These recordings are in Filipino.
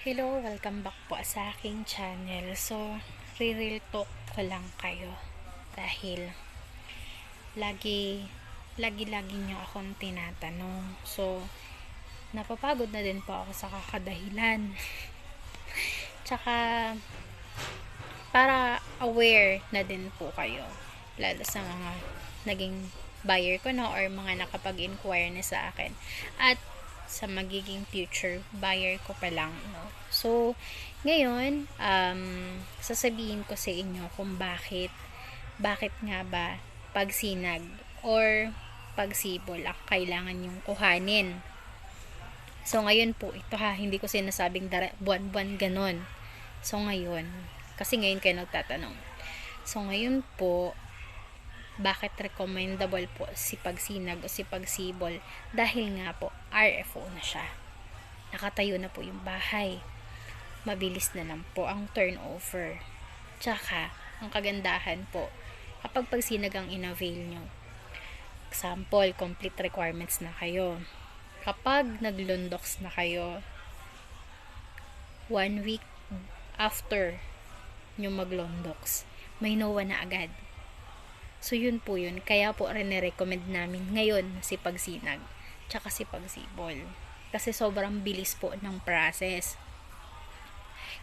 Hello, welcome back po sa aking channel. So, re-real talk ko lang kayo. Dahil, lagi, lagi-lagi nyo akong tinatanong. So, napapagod na din po ako sa kakadahilan. Tsaka, para aware na din po kayo. Lalo sa mga naging buyer ko no or mga nakapag-inquire na sa akin. At sa magiging future buyer ko pa lang, no? So, ngayon, um, sasabihin ko sa inyo kung bakit, bakit nga ba pagsinag or pagsibol ang kailangan yung kuhanin. So, ngayon po, ito ha, hindi ko sinasabing dara- buwan-buwan ganon. So, ngayon, kasi ngayon kayo nagtatanong. So, ngayon po, bakit recommendable po si pagsinag o si pagsibol? Dahil nga po RFO na siya. Nakatayo na po yung bahay. Mabilis na lang po ang turnover. Tsaka ang kagandahan po kapag pagsinag ang inavail nyo example complete requirements na kayo. Kapag naglundoks na kayo one week after nyo maglundoks may NOA na agad So, yun po yun. Kaya po rin-recommend namin ngayon si pagsinag. Tsaka si pagsibol. Kasi sobrang bilis po ng process.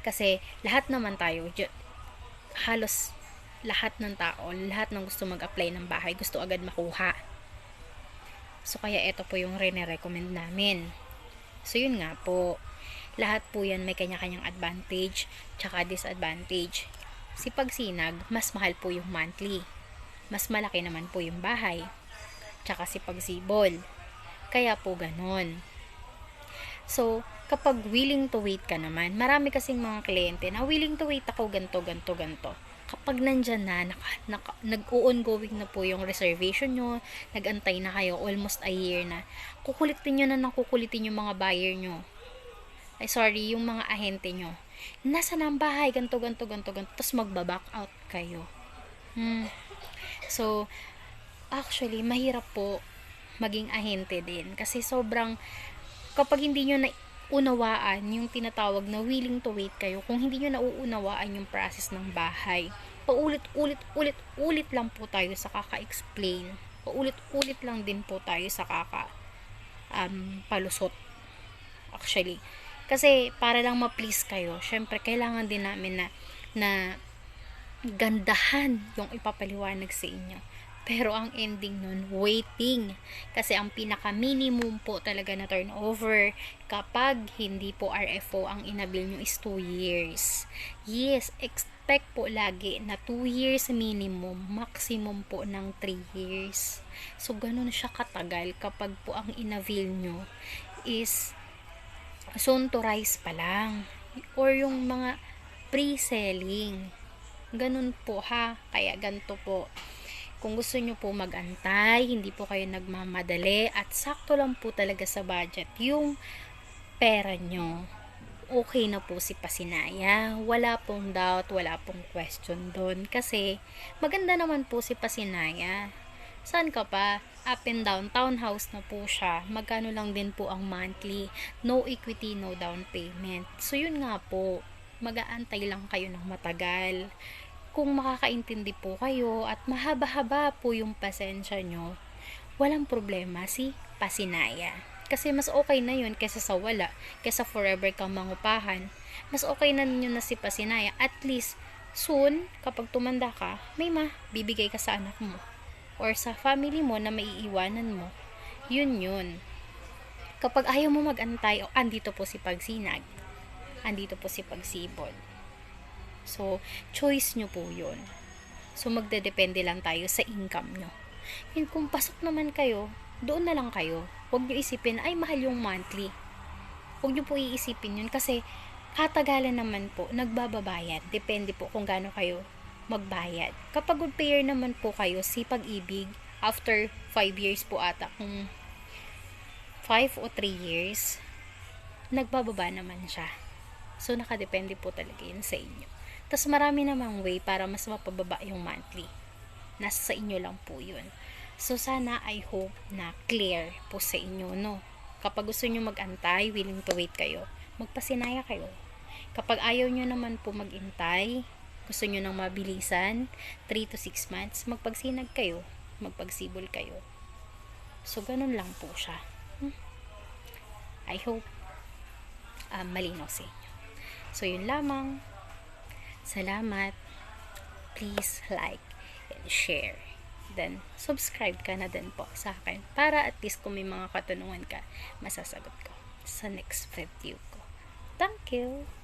Kasi lahat naman tayo, halos lahat ng tao, lahat ng gusto mag-apply ng bahay, gusto agad makuha. So, kaya ito po yung rin-recommend namin. So, yun nga po. Lahat po yan may kanya-kanyang advantage, tsaka disadvantage. Si pagsinag, mas mahal po yung monthly mas malaki naman po yung bahay. Tsaka si pagsibol. Kaya po ganon. So, kapag willing to wait ka naman, marami kasing mga kliyente na willing to wait ako ganto, ganto, ganto. Kapag nandyan na, naka, naka, nag-ongoing na po yung reservation nyo, nagantay na kayo almost a year na, kukulitin nyo na nang kukulitin yung mga buyer nyo. Ay, sorry, yung mga ahente nyo. Nasa na ang bahay, ganto, ganto, ganto, ganto. Tapos magbaback out kayo. Hmm. So, actually, mahirap po maging ahente din. Kasi sobrang, kapag hindi nyo na unawaan yung tinatawag na willing to wait kayo, kung hindi nyo nauunawaan yung process ng bahay, paulit-ulit, ulit-ulit lang po tayo sa kaka-explain. Paulit-ulit lang din po tayo sa kaka um, palusot. Actually. Kasi, para lang ma-please kayo, syempre, kailangan din namin na, na gandahan yung ipapaliwanag sa inyo. Pero ang ending nun, waiting. Kasi ang pinaka-minimum po talaga na turnover kapag hindi po RFO ang inabil nyo is 2 years. Yes, expect po lagi na 2 years minimum, maximum po ng 3 years. So, ganun siya katagal kapag po ang inabil nyo is soon to rise pa lang. Or yung mga pre-selling Ganun po ha. Kaya ganto po. Kung gusto nyo po magantay, hindi po kayo nagmamadali, at sakto lang po talaga sa budget yung pera nyo. Okay na po si Pasinaya. Wala pong doubt, wala pong question doon. Kasi maganda naman po si Pasinaya. Saan ka pa? Up and down, townhouse na po siya. Magkano lang din po ang monthly. No equity, no down payment. So yun nga po mag-aantay lang kayo ng matagal. Kung makakaintindi po kayo at mahaba-haba po yung pasensya nyo, walang problema si pasinaya. Kasi mas okay na yun kesa sa wala, kesa forever kang mangupahan. Mas okay na ninyo na si pasinaya. At least, soon, kapag tumanda ka, may ma, bibigay ka sa anak mo. Or sa family mo na maiiwanan mo. Yun yun. Kapag ayaw mo magantay, o oh, andito po si pagsinag andito po si pagsibol. So, choice nyo po yun. So, magdedepende lang tayo sa income nyo. Yun, kung pasok naman kayo, doon na lang kayo. Huwag nyo isipin, ay mahal yung monthly. Huwag nyo po iisipin yun kasi katagalan naman po, nagbababayad. Depende po kung gaano kayo magbayad. Kapag good payer naman po kayo, si pag-ibig, after 5 years po ata, kung 5 o 3 years, nagbababa naman siya. So, nakadepende po talaga yun sa inyo. Tapos, marami namang way para mas mapababa yung monthly. Nasa sa inyo lang po yun. So, sana I hope na clear po sa inyo, no? Kapag gusto nyo mag-antay, willing to wait kayo, magpasinaya kayo. Kapag ayaw nyo naman po magintay, gusto nyo nang mabilisan, 3 to 6 months, magpagsinag kayo, magpagsibol kayo. So, ganun lang po siya. Hmm. I hope um, malinaw sa inyo. So, yun lamang. Salamat. Please like and share. Then, subscribe ka na din po sa akin para at least kung may mga katanungan ka, masasagot ko sa next video ko. Thank you!